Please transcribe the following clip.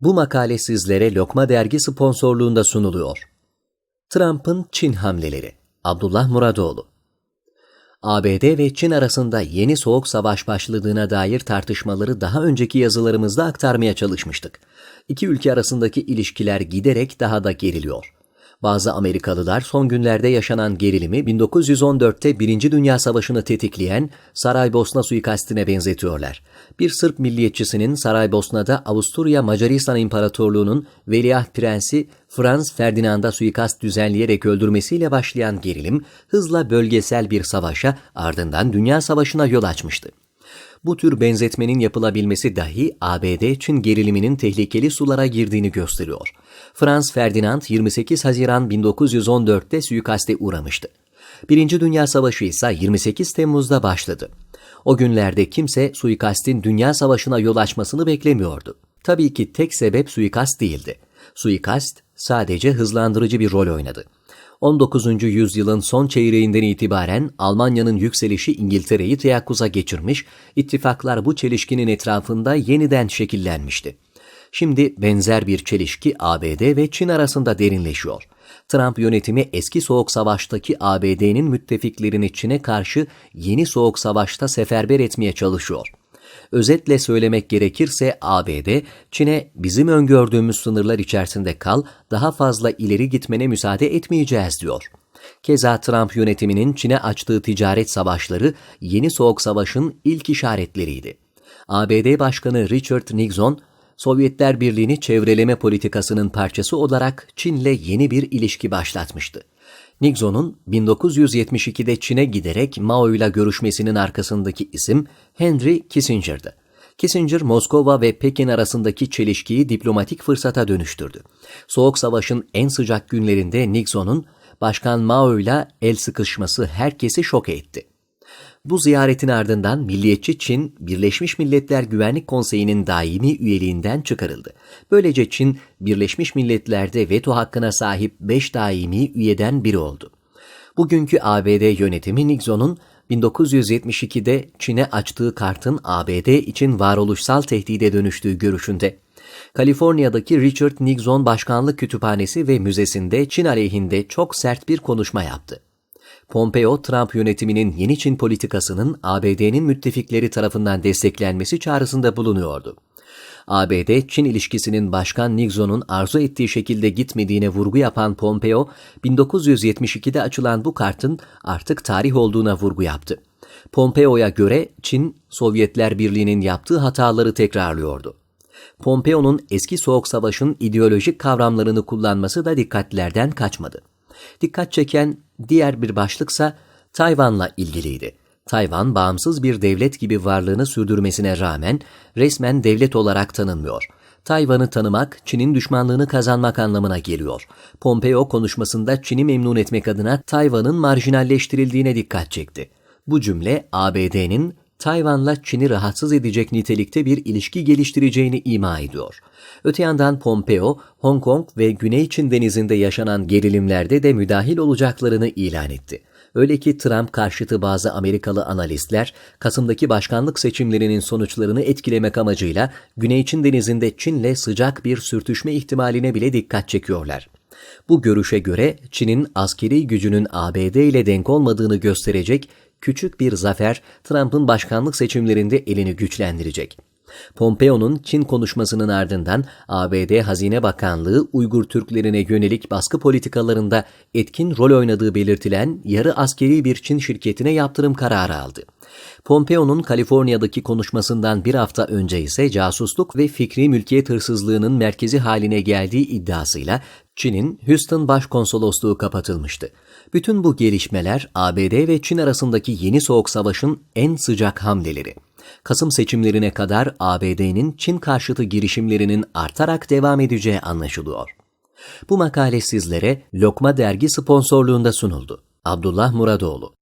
Bu makale sizlere Lokma Dergi sponsorluğunda sunuluyor. Trump'ın Çin hamleleri. Abdullah Muradoğlu. ABD ve Çin arasında yeni soğuk savaş başladığına dair tartışmaları daha önceki yazılarımızda aktarmaya çalışmıştık. İki ülke arasındaki ilişkiler giderek daha da geriliyor. Bazı Amerikalılar son günlerde yaşanan gerilimi 1914'te Birinci Dünya Savaşı'nı tetikleyen Saraybosna suikastine benzetiyorlar. Bir Sırp milliyetçisinin Saraybosna'da Avusturya Macaristan İmparatorluğu'nun Veliaht Prensi Franz Ferdinand'a suikast düzenleyerek öldürmesiyle başlayan gerilim hızla bölgesel bir savaşa ardından Dünya Savaşı'na yol açmıştı. Bu tür benzetmenin yapılabilmesi dahi ABD-Çin geriliminin tehlikeli sulara girdiğini gösteriyor. Franz Ferdinand 28 Haziran 1914'te suikaste uğramıştı. Birinci Dünya Savaşı ise 28 Temmuz'da başladı. O günlerde kimse suikastin Dünya Savaşı'na yol açmasını beklemiyordu. Tabii ki tek sebep suikast değildi. Suikast sadece hızlandırıcı bir rol oynadı. 19. yüzyılın son çeyreğinden itibaren Almanya'nın yükselişi İngiltere'yi teyakkuza geçirmiş, ittifaklar bu çelişkinin etrafında yeniden şekillenmişti. Şimdi benzer bir çelişki ABD ve Çin arasında derinleşiyor. Trump yönetimi eski soğuk savaştaki ABD'nin müttefiklerini Çin'e karşı yeni soğuk savaşta seferber etmeye çalışıyor. Özetle söylemek gerekirse ABD, Çin'e bizim öngördüğümüz sınırlar içerisinde kal, daha fazla ileri gitmene müsaade etmeyeceğiz diyor. Keza Trump yönetiminin Çin'e açtığı ticaret savaşları yeni soğuk savaşın ilk işaretleriydi. ABD Başkanı Richard Nixon, Sovyetler Birliği'ni çevreleme politikasının parçası olarak Çin'le yeni bir ilişki başlatmıştı. Nixon'un 1972'de Çin'e giderek Mao ile görüşmesinin arkasındaki isim Henry Kissinger'dı. Kissinger, Moskova ve Pekin arasındaki çelişkiyi diplomatik fırsata dönüştürdü. Soğuk Savaş'ın en sıcak günlerinde Nixon'un Başkan Mao ile el sıkışması herkesi şok etti. Bu ziyaretin ardından Milliyetçi Çin, Birleşmiş Milletler Güvenlik Konseyi'nin daimi üyeliğinden çıkarıldı. Böylece Çin, Birleşmiş Milletler'de veto hakkına sahip 5 daimi üyeden biri oldu. Bugünkü ABD yönetimi Nixon'un 1972'de Çin'e açtığı kartın ABD için varoluşsal tehdide dönüştüğü görüşünde. Kaliforniya'daki Richard Nixon Başkanlık Kütüphanesi ve Müzesi'nde Çin aleyhinde çok sert bir konuşma yaptı. Pompeo, Trump yönetiminin yeni Çin politikasının ABD'nin müttefikleri tarafından desteklenmesi çağrısında bulunuyordu. ABD-Çin ilişkisinin Başkan Nixon'un arzu ettiği şekilde gitmediğine vurgu yapan Pompeo, 1972'de açılan bu kartın artık tarih olduğuna vurgu yaptı. Pompeo'ya göre Çin, Sovyetler Birliği'nin yaptığı hataları tekrarlıyordu. Pompeo'nun eski Soğuk Savaş'ın ideolojik kavramlarını kullanması da dikkatlerden kaçmadı. Dikkat çeken diğer bir başlıksa Tayvan'la ilgiliydi. Tayvan bağımsız bir devlet gibi varlığını sürdürmesine rağmen resmen devlet olarak tanınmıyor. Tayvan'ı tanımak, Çin'in düşmanlığını kazanmak anlamına geliyor. Pompeo konuşmasında Çin'i memnun etmek adına Tayvan'ın marjinalleştirildiğine dikkat çekti. Bu cümle ABD'nin Tayvan'la Çin'i rahatsız edecek nitelikte bir ilişki geliştireceğini ima ediyor. Öte yandan Pompeo, Hong Kong ve Güney Çin denizinde yaşanan gerilimlerde de müdahil olacaklarını ilan etti. Öyle ki Trump karşıtı bazı Amerikalı analistler, Kasım'daki başkanlık seçimlerinin sonuçlarını etkilemek amacıyla Güney Çin denizinde Çin'le sıcak bir sürtüşme ihtimaline bile dikkat çekiyorlar. Bu görüşe göre Çin'in askeri gücünün ABD ile denk olmadığını gösterecek küçük bir zafer Trump'ın başkanlık seçimlerinde elini güçlendirecek. Pompeo'nun Çin konuşmasının ardından ABD Hazine Bakanlığı Uygur Türklerine yönelik baskı politikalarında etkin rol oynadığı belirtilen yarı askeri bir Çin şirketine yaptırım kararı aldı. Pompeo'nun Kaliforniya'daki konuşmasından bir hafta önce ise casusluk ve fikri mülkiyet hırsızlığının merkezi haline geldiği iddiasıyla Çin'in Houston Başkonsolosluğu kapatılmıştı. Bütün bu gelişmeler ABD ve Çin arasındaki yeni soğuk savaşın en sıcak hamleleri. Kasım seçimlerine kadar ABD'nin Çin karşıtı girişimlerinin artarak devam edeceği anlaşılıyor. Bu makale sizlere Lokma Dergi sponsorluğunda sunuldu. Abdullah Muradoğlu